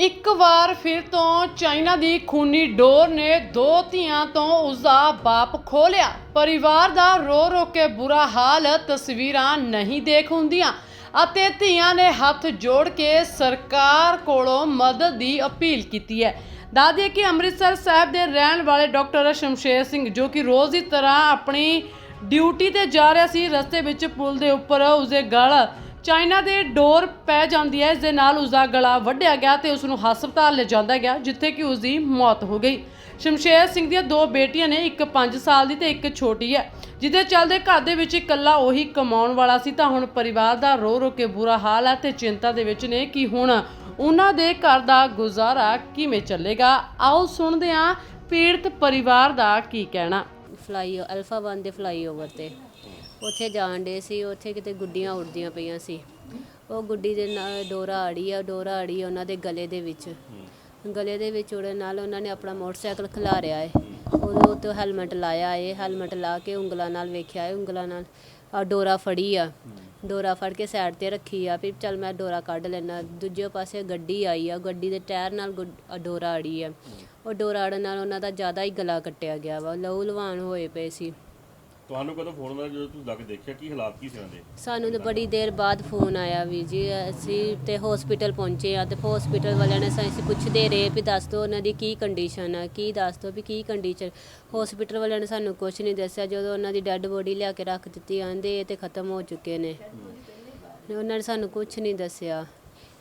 ਇੱਕ ਵਾਰ ਫਿਰ ਤੋਂ ਚਾਈਨਾ ਦੀ ਖੂਨੀ ਡੋਰ ਨੇ ਦੋ ਧੀਆਂ ਤੋਂ ਉਸਦਾ ਬਾਪ ਖੋਹ ਲਿਆ ਪਰਿਵਾਰ ਦਾ ਰੋ ਰੋ ਕੇ ਬੁਰਾ ਹਾਲ ਤਸਵੀਰਾਂ ਨਹੀਂ ਦੇਖ ਹੁੰਦੀਆਂ ਅਤੇ ਧੀਆਂ ਨੇ ਹੱਥ ਜੋੜ ਕੇ ਸਰਕਾਰ ਕੋਲੋਂ ਮਦਦ ਦੀ ਅਪੀਲ ਕੀਤੀ ਹੈ। ਦੱਸਦੀਏ ਕਿ ਅੰਮ੍ਰਿਤਸਰ ਸਾਹਿਬ ਦੇ ਰਹਿਣ ਵਾਲੇ ਡਾਕਟਰ ਸ਼ਮਸ਼ੇਰ ਸਿੰਘ, ਜੋ ਕਿ ਰੋਜ਼ ਦੀ ਤਰ੍ਹਾਂ ਆਪਣੀ ਡਿਊਟੀ ਤੇ ਜਾ ਰਿਹਾ ਸੀ, ਰਸਤੇ ਵਿੱਚ ਪੁਲ ਦੇ ਉੱਪਰ ਉਸਦੇ ਗਲ ਚਾਈਨਾ ਦੇ ਡੋਰ ਪੈ ਜਾਂਦੀ ਹੈ, ਇਸ ਦੇ ਨਾਲ ਉਸ ਦਾ ਗਲਾ ਵੱਢਿਆ ਗਿਆ ਤੇ ਉਸ ਨੂੰ ਹਸਪਤਾਲ ਲਿਜਾਂਦਾ ਗਿਆ, ਜਿੱਥੇ ਕਿ ਉਸ ਦੀ ਮੌਤ ਹੋ ਗਈ। ਸ਼ਮਸ਼ੇਰ ਸਿੰਘ ਦੀਆਂ ਦੋ ਬੇਟੀਆਂ ਨੇ, ਇੱਕ 5 ਸਾਲ ਦੀ ਤੇ ਇੱਕ ਛੋਟੀ ਹੈ, ਜਿਹਦੇ ਚੱਲਦੇ ਘਰ ਦੇ ਵਿੱਚ ਇਕੱਲਾ ਉਹੀ ਕਮਾਉਣ ਵਾਲਾ ਸੀ। ਤਾਂ ਹੁਣ ਪਰਿਵਾਰ ਦਾ ਰੋ ਰੋ ਕੇ ਬੁਰਾ ਹਾਲ ਹੈ ਤੇ ਚਿੰਤਾ ਦੇ ਵਿੱਚ ਨੇ ਕਿ ਹੁਣ ਉਹਨਾਂ ਦੇ ਘਰ ਦਾ ਗੁਜ਼ਾਰਾ ਕਿਵੇਂ ਚੱਲੇਗਾ। ਆਓ ਸੁਣਦੇ ਹਾਂ ਪੀੜਤ ਪਰਿਵਾਰ ਦਾ ਕੀ ਕਹਿਣਾ। ਫਲਾਈ ਅਲਫਾ ਵਨ ਦੇ ਫਲਾਈਓਵਰ ਤੇ। ਉੱਥੇ ਜਾਣ ਡੇ ਸੀ, ਉੱਥੇ ਕਿਤੇ ਗੁੱਡੀਆਂ ਉੜਦੀਆਂ ਪਈਆਂ ਸੀ। ਉਹ ਗੁੱਡੀ ਦੇ ਨਾਲ ਡੋਰਾ ਅੜੀ ਆ, ਡੋਰਾ ਅੜੀ ਉਹਨਾਂ ਦੇ ਗਲੇ ਦੇ ਵਿੱਚ। ਗਲੇ ਦੇ ਵਿੱਚ ਉੜਨ ਨਾਲ ਉਹਨਾਂ ਨੇ ਆਪਣਾ ਮੋਟਰਸਾਈਕਲ ਖਿਲਾਰਿਆ ਏ। ਉਹਦੇ ਉੱਤੇ ਹੈਲਮਟ ਲਾਇਆ ਏ, ਹੈਲਮਟ ਲਾ ਕੇ ਉਂਗਲਾਂ ਨਾਲ ਵੇਖਿਆ ਏ, ਉਂਗਲਾਂ ਨਾਲ ਆ ਡੋਰਾ ਫੜੀ ਆ। ਡੋਰਾ ਫੜ ਕੇ ਸਾਈਡ ਤੇ ਰੱਖੀ ਆ, ਵੀ ਚੱਲ ਮੈਂ ਡੋਰਾ ਕੱਢ ਲੈਣਾ ਦੂਜੇ ਪਾਸੇ ਗੱਡੀ ਆਈ ਆ, ਗੱਡੀ ਦੇ ਟਾਇਰ ਨਾਲ ਗੁੱਡ- ਆ ਡੋਰਾ ਅੜੀ ਆ। ਉਹ ਡੋਰਾ ਅੜਨ ਨਾਲ ਉਹਨਾਂ ਦਾ ਜ਼ਿਆਦਾ ਹੀ ਗਲਾ ਕੱਟਿਆ ਗਿਆ ਵਾ ਲਹੂ ਲਵਾਨ ਹੋਏ ਪਏ ਸੀ। ਤੁਹਾਨੂੰ ਕਦੋਂ ਫੋਨ ਆਇਆ ਜਦੋਂ ਤੁਸੀਂ ਕੇ ਦੇਖਿਆ? ਕੀ ਹਾਲਾਤ ਕੀ ਸੀ ਉਹਨਾਂ ਦੇ? ਸਾਨੂੰ ਤਾਂ ਬੜੀ ਦੇਰ ਬਾਅਦ ਫੋਨ ਆਇਆ ਵੀ ਜੀ ਅਸੀਂ ਤੇ ਹਸਪੀਟਲ ਪਹੁੰਚੇ ਆ ਤੇ ਹਸਪੀਟਲ ਵਾਲਿਆਂ ਨੇ ਸਾਨੂੰ ਪੁੱਛਦੇ ਰਹੇ ਵੀ ਦੱਸ ਦਿਓ ਉਹਨਾਂ ਦੀ ਕੀ ਕੰਡੀਸ਼ਨ ਆ ਕੀ ਦੱਸ ਦਿਓ ਵੀ ਕੀ ਕੰਡੀਸ਼ਨ ਹਸਪੀਟਲ ਵਾਲਿਆਂ ਨੇ ਸਾਨੂੰ ਕੁਝ ਨਹੀਂ ਦੱਸਿਆ ਜਦੋਂ ਉਹਨਾਂ ਦੀ ਡੈੱਡ ਬੋਡੀ ਲਿਆ ਕੇ ਰੱਖ ਦਿੱਤੀ ਆਂਦੇ ਇਹ ਤੇ ਖਤਮ ਹੋ ਚੁੱਕੇ ਨੇ। ਉਹਨਾਂ ਨੇ ਸਾਨੂੰ ਕੁਝ ਨਹੀਂ ਦੱਸਿਆ।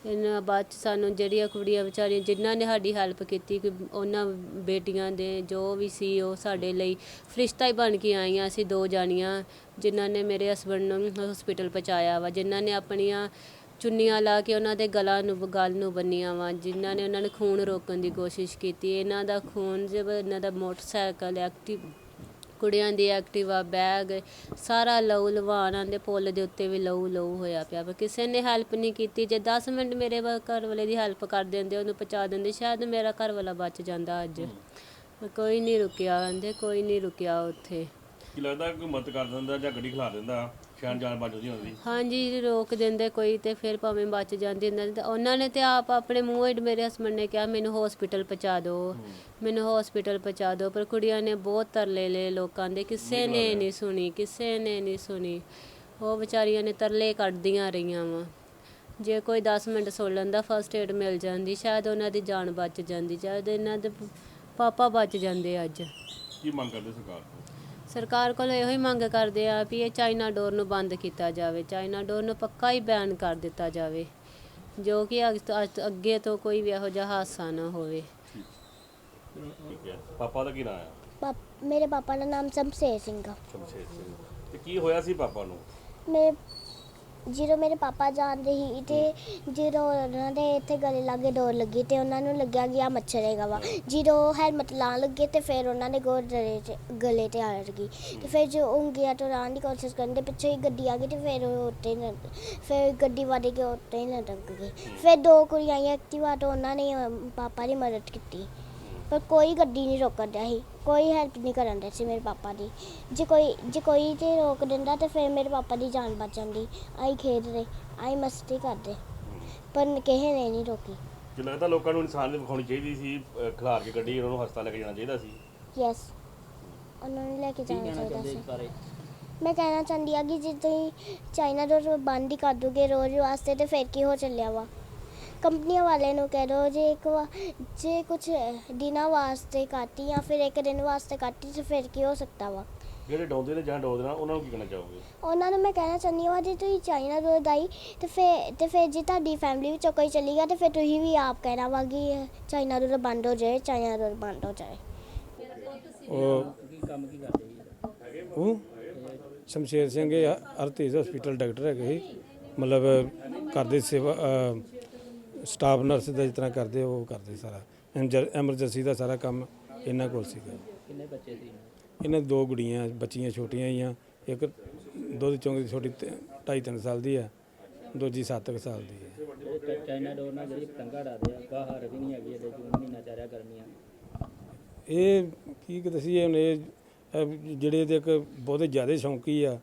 ਇਹਨਾਂ ਬਾਅਦ ਚ ਸਾਨੂੰ ਜਿਹੜੀਆਂ ਕੁੜੀਆਂ ਵਿਚਾਰੀਆਂ ਜਿਨ੍ਹਾਂ ਨੇ ਸਾਡੀ ਹੈਲਪ ਕੀਤੀ, ਕਿ ਉਹਨਾਂ ਬੇਟੀਆਂ ਦੇ ਜੋ ਵੀ ਸੀ ਉਹ ਸਾਡੇ ਲਈ ਫਰਿਸ਼ਤਾ ਹੀ ਬਣ ਕੇ ਆਈਆਂ। ਅਸੀਂ ਦੋ ਜਾਣੀਆਂ ਜਿਨ੍ਹਾਂ ਨੇ ਮੇਰੇ ਹਸਬੰਡ ਨੂੰ ਹਸਪੀਟਲ ਪਹੁੰਚਾਇਆ ਵਾ, ਜਿਨ੍ਹਾਂ ਨੇ ਆਪਣੀਆਂ ਚੁੰਨੀਆਂ ਲਾ ਕੇ ਉਹਨਾਂ ਦੇ ਗਲਾ ਨੂੰ, ਗਲ ਨੂੰ ਬੰਨੀਆਂ ਵਾ, ਜਿਨ੍ਹਾਂ ਨੇ ਉਹਨਾਂ ਨੇ ਖੂਨ ਰੋਕਣ ਦੀ ਕੋਸ਼ਿਸ਼ ਕੀਤੀ। ਇਹਨਾਂ ਦਾ ਖੂਨ ਜਬ, ਇਹਨਾਂ ਦਾ ਮੋਟਰਸਾਈਕਲ ਐਕਟਿਵ ਕੁੜੀਆਂ ਦੀ ਐਕਟਿਵਾ ਬੈਗ ਸਾਰਾ ਲਹੂ ਲਵਾਨਾਂ ਦੇ ਪੁੱਲ ਦੇ ਉੱਤੇ ਵੀ ਲਹੂ ਲਹੂ ਹੋਇਆ ਪਿਆ ਪਰ ਕਿਸੇ ਨੇ ਹੈਲਪ ਨਹੀਂ ਕੀਤੀ, ਜੇ 10 ਮਿੰਟ ਮੇਰੇ ਘਰ ਵਾਲੇ ਦੀ ਹੈਲਪ ਕਰ ਦਿੰਦੇ, ਉਹਨੂੰ ਪਹੁੰਚਾ ਦਿੰਦੇ, ਸ਼ਾਇਦ ਮੇਰਾ ਘਰ ਵਾਲਾ ਬਚ ਜਾਂਦਾ ਅੱਜ। ਕੋਈ ਨਹੀਂ ਰੁਕਿਆ ਕਹਿੰਦੇ ਕੋਈ ਨਹੀਂ ਰੁਕਿਆ ਉੱਥੇ। ਕੀ ਲੱਗਦਾ ਕੋਈ ਮਦਦ ਕਰ ਦਿੰਦਾ ਜਾਂ ਗੱਡੀ ਖਿਲਾ ਦਿੰਦਾ? ਸ਼ਾਨ ਜਾਨ ਬਚ ਜਾਂਦੀ ਹੁੰਦੀ ਹਾਂਜੀ ਰੋਕ ਦਿੰਦੇ ਕੋਈ ਤੇ ਫਿਰ ਭਾਵੇਂ ਬਚ ਜਾਂਦੇ ਨੇ ਤੇ ਉਹਨਾਂ ਨੇ ਤੇ ਆਪ ਆਪਣੇ ਮੂੰਹੋਂ ਹੀ ਮੇਰੇ ਹਸਬੰਡ ਨੇ ਕਿਹਾ ਮੈਨੂੰ ਹਸਪੀਟਲ ਪਹੁੰਚਾ ਦਿਓ। ਮੈਨੂੰ ਹਸਪੀਟਲ ਪਹੁੰਚਾ ਦਿਓ। ਪਰ ਕੁੜੀਆਂ ਨੇ ਬਹੁਤ ਤਰਲੇ ਲਏ ਲੋਕਾਂ ਦੇ। ਕਿਸੇ ਨੇ ਨਹੀਂ ਸੁਣੀ ਕਿਸੇ ਨੇ ਨਹੀਂ ਸੁਣੀ। ਉਹ ਵਿਚਾਰੀਆਂ ਨੇ ਤਰਲੇ ਕੱਢਦੀਆਂ ਰਹੀਆਂ ਵਾ। ਜੇ ਕੋਈ 10 ਮਿੰਟ ਸੁਣ ਲੈਂਦਾ ਫਸਟ ਏਡ ਮਿਲ ਜਾਂਦੀ। ਸ਼ਾਇਦ ਉਹਨਾਂ ਦੀ ਜਾਨ ਬਚ ਜਾਂਦੀ। ਸ਼ਾਇਦ ਇਹਨਾਂ ਦੇ ਪਾਪਾ ਬਚ ਜਾਂਦੇ ਅੱਜ। ਕੀ ਮੰਗ ਕਰਦੇ ਸਰਕਾਰ ਤੋਂ? ਸਰਕਾਰ ਕੋਲ ਇਹੋ ਹੀ ਮੰਗ ਕਰਦੇ ਆ ਵੀ ਇਹ ਚਾਈਨਾ ਡੋਰ ਨੂੰ ਬੰਦ ਕੀਤਾ ਜਾਵੇ ਚਾਈਨਾ ਡੋਰ ਨੂੰ ਪੱਕਾ ਹੀ ਬੈਨ ਕਰ ਦਿੱਤਾ ਜਾਵੇ ਜੋ ਕਿ ਅੱਗ ਤੋਂ- ਅੱਜ ਤੋਂ ਅੱਗੇ ਤੋਂ ਕੋਈ ਵੀ ਇਹੋ ਜਿਹਾ ਹਾਦਸਾ ਨਾ ਹੋਵੇ। ਠੀਕ ਹੈ। ਪਾਪਾ ਦਾ ਕੀ ਨਾਮ ਹੈ? ਪਾਪ- ਮੇਰੇ ਪਾਪਾ ਦਾ ਨਾਮ ਸ਼ਮਸ਼ੇਰ ਸਿੰਘ ਆ। ਸ਼ਮਸ਼ੇਰ ਸਿੰਘ। ਤੇ ਕੀ ਹੋਇਆ ਸੀ ਪਾਪਾ ਨੂੰ? ਮੇਰੇ ਜਦੋਂ ਮੇਰੇ ਪਾਪਾ ਜਾਂਦੇ ਸੀ ਤੇ ਜਦੋਂ ਉਹਨਾਂ ਦੇ ਇੱਥੇ ਗਲੇ ਲਾਗੇ ਡੋਰ ਲੱਗੀ ਤੇ ਉਹਨਾਂ ਨੂੰ ਲੱਗਿਆ ਕਿ ਆ ਮੱਛਰ ਹੈਗਾ ਵਾ। ਜਦੋਂ ਹੈਲਮਟ ਲਾਉਣ ਲੱਗੇ ਤੇ ਫਿਰ ਉਹਨਾਂ ਦੇ ਗੋਲ ਗਲੇ 'ਚ ਗਲੇ ਤੇ ਆ ਗਈ। ਤੇ ਫਿਰ ਜੋ ਉਂਗਲੀਆਂ ਤੋਂ ਲਾਉਣ ਦੀ ਕੋਸ਼ਿਸ਼ ਕਰਨ ਦੇ ਪਿੱਛੇ ਹੀ ਗੱਡੀ ਆ ਗਈ ਤੇ ਫਿਰ ਉਹ ਉੱਤੇ ਹੀ ਫਿਰ ਗੱਡੀ ਵੱਧ ਕੇ ਉੱਤੇ ਹੀ ਲੱਗ ਗਈ। ਫਿਰ ਦੋ ਕੁੜੀਆਂ ਆਈਆਂ ਐਕਟਿਵਾ ਤੋਂ ਉਹਨਾਂ ਨੇ ਪਾਪਾ ਦੀ ਮਦਦ ਕੀਤੀ। ਪਰ ਕੋਈ ਗੱਡੀ ਨਹੀਂ ਰੋਕਣ ਡਿਆ ਸੀ। ਕੋਈ ਹੈਲਪ ਨਹੀਂ ਕਰਨ ਡਿਆ ਸੀ ਮੇਰੇ ਪਾਪਾ ਦੀ। ਜੇ ਕੋਈ ਜੇ ਕੋਈ ਤੇ ਰੋਕ ਦਿੰਦਾ ਤੇ ਫਿਰ ਮੇਰੇ ਪਾਪਾ ਦੀ ਜਾਨ ਬਚ ਜਾਂਦੀ। ਆਈ ਖੇਡਦੇ ਆਈ ਮਸਤੀ ਕਰਦੇ। ਪਰ ਕਿਸੇ ਨੇ ਨਹੀਂ ਰੋਕੀ। ਜੇ ਲੱਗਦਾ ਲੋਕਾਂ ਨੂੰ ਇਨਸਾਨ ਦੀ ਵਿਖਾਉਣੀ ਚਾਹੀਦੀ ਸੀ ਅਹ ਖਿਲਾਰ ਕੇ ਗੱਡੀ ਉਹਨਾਂ ਨੂੰ ਹਸਪਤਾਲ ਲੈ ਕੇ ਜਾਣਾ ਚਾਹੀਦਾ ਸੀ। ਯੈਸ ਉਹਨਾਂ ਨੂੰ ਲੈ ਕੇ ਜਾਣਾ ਚਾਹੀਦਾ ਸੀ। ਮੈਂ ਕਹਿਣਾ ਚਾਹੁੰਦੀ ਆ ਕਿ ਜੇ ਤੁਸੀਂ ਚਾਈਨਾ ਡੋਰ ਬੰਦ ਹੀ ਕਰ ਦੋਗੇ ਰੋਜ਼ ਵਾਸਤੇ ਤੇ ਫਿਰ ਕੀ ਹੋ ਚੱਲਿਆ ਵਾ? ਕੰਪਨੀਆਂ ਵਾਲਿਆਂ ਨੂੰ ਕਹਿ ਦੋ ਜੇ ਇੱਕ ਵਾ ਜੇ ਕੁਝ ਦਿਨਾਂ ਵਾਸਤੇ ਕਾਟੀ ਜਾਂ ਫਿਰ ਇੱਕ ਦਿਨ ਵਾਸਤੇ ਕਾਟੀ ਤੇ ਫਿਰ ਕੀ ਹੋ ਸਕਦਾ ਵਾ? ਜਿਹੜੇ ਡੋਂਦੇ ਨੇ ਜਾਂ ਡੋਦੇ ਨੇ ਉਹਨਾਂ ਨੂੰ ਕੀ ਕਹਿਣਾ ਚਾਹੋਗੇ? ਉਹਨਾਂ ਨੂੰ ਮੈਂ ਕਹਿਣਾ ਚਾਹੁੰਦੀ ਹਾਂ ਜੇ ਤੁਸੀਂ ਚਾਈਨਾ ਡੋਰ ਦਾਈ ਤੇ ਫਿਰ ਤੇ ਫਿਰ ਜੇ ਤੁਹਾਡੀ ਫੈਮਿਲੀ ਵਿੱਚੋਂ ਕੋਈ ਚਲੀ ਗਿਆ ਤੇ ਫਿਰ ਤੁਸੀਂ ਵੀ ਆਪ ਕਹਿਣਾ ਵਾ ਕਿ ਚਾਈਨਾ ਡੋਰ ਬੰਦ ਹੋ ਜਾਏ ਚਾਈਨਾ ਡੋਰ ਬੰਦ ਹੋ ਜਾਏ। ਉਹ ਉਹ ਸ਼ਮਸ਼ੇਰ ਸਿੰਘ ਇਹ ਅਰਤੇਜ ਹਸਪੀਟਲ ਡਾਕਟਰ ਹੈਗੇ ਸੀ। ਮਤਲਬ ਕਰਦੇ ਸੇਵਾ ਸਟਾਫ ਨਰਸ ਦਾ ਜਿਸ ਤਰ੍ਹਾਂ ਕਰਦੇ ਉਹ ਕਰਦੇ ਸਾਰਾ। ਐਮਰਜੈਂਸੀ ਦਾ ਸਾਰਾ ਕੰਮ ਇਹਨਾਂ ਕੋਲ ਸੀਗਾ। ਕਿੰਨੇ ਬੱਚੇ ਸੀ? ਇਹਨਾਂ ਦੀ ਦੋ ਗੁੜੀਆਂ ਬੱਚੀਆਂ ਛੋਟੀਆਂ ਹੀ ਆ ਇੱਕ ਦੁੱਧ ਚੋਂਗ ਦੀ ਛੋਟੀ 2.5 3 ਸਾਲ ਦੀ ਆ ਦੂਜੀ 7 ਸਾਲ ਦੀ ਹੈ ਜਿਹੜੇ ਚਾਈਨਾ ਡੋਰ ਨਾਲ ਜਿਹੜੀ ਪਤੰਗਾ ਡਾਦੇ ਆ ਬਾਹਰ ਵੀ ਨਹੀਂ ਹੈਗੀ ਇਹਦੇ ਜੂਨ ਮਹੀਨਾ ਚੱਲ ਰਿਹਾ ਗਰਮੀਆਂ ਇਹ ਕੀ ਕਿ ਦਸੀਏ ਹੁਣ ਇਹ ਜਿਹੜੇ ਦੇ ਇੱਕ ਬਹੁਤੇ ਜ਼ਿਆਦਾ ਸ਼ੌਂਕੀ ਆ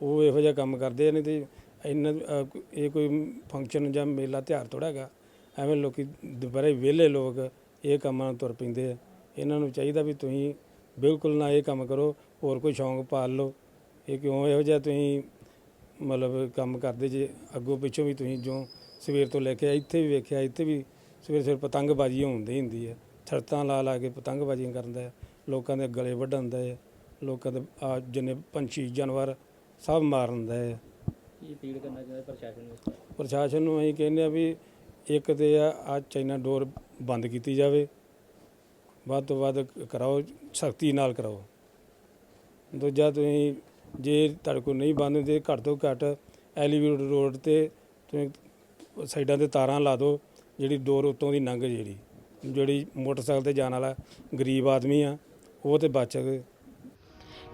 ਉਹ ਇਹੋ ਜਿਹਾ ਕੰਮ ਕਰਦੇ ਨੇ ਤੇ ਇਹਨਾਂ ਇਹ ਕੋਈ ਫੰਕਸ਼ਨ ਜਾਂ ਮੇਲਾ ਤਿਉਹਾਰ ਥੋੜ੍ਹਾ ਹੈਗਾ। ਐਵੇਂ ਲੋਕੀ ਦੁਪਹਿਰੇ ਵਿਹਲੇ ਲੋਕ ਇਹ ਕੰਮਾਂ ਨੂੰ ਤੁਰ ਪੈਂਦੇ ਆ। ਇਹਨਾਂ ਨੂੰ ਚਾਹੀਦਾ ਵੀ ਤੁਸੀਂ ਬਿਲਕੁਲ ਨਾ ਇਹ ਕੰਮ ਕਰੋ ਹੋਰ ਕੋਈ ਸ਼ੌਂਕ ਪਾਲ ਲਓ। ਇਹ ਕਿਉਂ? ਇਹੋ ਜਿਹਾ ਤੁਸੀਂ ਮਤਲਬ ਕੰਮ ਕਰਦੇ ਜੇ ਅੱਗੋਂ ਪਿੱਛੋਂ ਵੀ ਤੁਸੀਂ ਜੋ ਸਵੇਰ ਤੋਂ ਲੈ ਕੇ ਇੱਥੇ ਵੀ ਵੇਖਿਆ ਇੱਥੇ ਵੀ ਸਵੇਰ ਸਵੇਰ ਪਤੰਗਬਾਜ਼ੀ ਹੁੰਦੀ ਹੁੰਦੀ ਹੈ ਛੜਤਾਂ ਲਾ ਲਾ ਕੇ ਪਤੰਗਬਾਜ਼ੀਆਂ ਕਰਨ ਦਾ ਲੋਕਾਂ ਦੇ ਗਲੇ ਵੱਢਣ ਦਾ ਹੈ ਲੋਕਾਂ ਦੇ ਆ ਜਿੰਨੇ ਪੰਛੀ ਜਾਨਵਰ ਸਭ ਮਾਰਨ ਦਾ ਹੈ ਕੀ ਅਪੀਲ ਕਰਨਾ ਚਾਹੁੰਦੇ ਪ੍ਰਸ਼ਾਸਨ ਨੂੰ? ਪ੍ਰਸ਼ਾਸਨ ਨੂੰ ਅਸੀਂ ਕਹਿੰਦੇ ਆ ਵੀ ਇੱਕ ਤੇ ਆ ਆ ਚਾਈਨਾ ਡੋਰ ਬੰਦ ਕੀਤੀ ਜਾਵੇ। ਵੱਧ ਤੋਂ ਵੱਧ ਕਰਾਓ, ਸਖਤੀ ਨਾਲ ਕਰਾਓ। ਦੂਜਾ ਤੁਸੀਂ, ਜੇ ਤੁਹਾਡੇ ਕੋਲ ਨਹੀਂ ਬੰਦ ਹੁੰਦੇ, ਘੱਟ ਤੋਂ ਘੱਟ ਐਲੀਵੇਟਡ ਰੋਡ ਤੇ ਤੁਸੀਂ ਸਾਈਡਾਂ ਤੇ ਤਾਰਾਂ ਲਾ ਦਿਓ, ਜਿਹੜੀ ਡੋਰ ਉੱਤੋਂ ਦੀ ਲੰਘ ਜਿਹੜੀ। ਜਿਹੜੀ ਮੋਟਰਸਾਈਕਲ ਤੇ ਜਾਣ ਵਾਲਾ ਗਰੀਬ ਆਦਮੀ ਆ, ਉਹ ਤੇ ਬਚ ਸਕੇ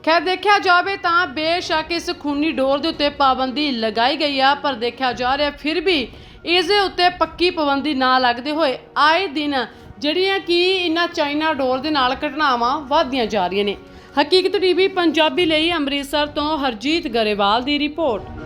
ਖੈਰ, ਦੇਖਿਆ ਜਾਵੇ ਤਾਂ ਬੇਸ਼ੱਕ ਇਸ ਖੂਨੀ ਡੋਰ ਦੇ ਉੱਤੇ ਪਾਬੰਦੀ ਲਗਾਈ ਗਈ ਆ, ਪਰ ਦੇਖਿਆ ਜਾ ਰਿਹਾ ਫਿਰ ਵੀ ਇਸ ਦੇ ਉੱਤੇ ਪੱਕੀ ਪਾਬੰਦੀ ਨਾ ਲੱਗਦੇ ਹੋਏ ਆਏ ਦਿਨ ਜਿਹੜੀਆਂ ਕਿ ਇਹਨਾਂ ਚਾਈਨਾ ਡੋਰ ਦੇ ਨਾਲ ਘਟਨਾਵਾਂ ਵਧਦੀਆਂ ਜਾ ਰਹੀਆਂ ਨੇ। ਹਕੀਕਤ ਟੀਵੀ ਪੰਜਾਬੀ ਲਈ ਅੰਮ੍ਰਿਤਸਰ ਤੋਂ ਹਰਜੀਤ ਗਰੇਵਾਲ ਦੀ ਰਿਪੋਰਟ।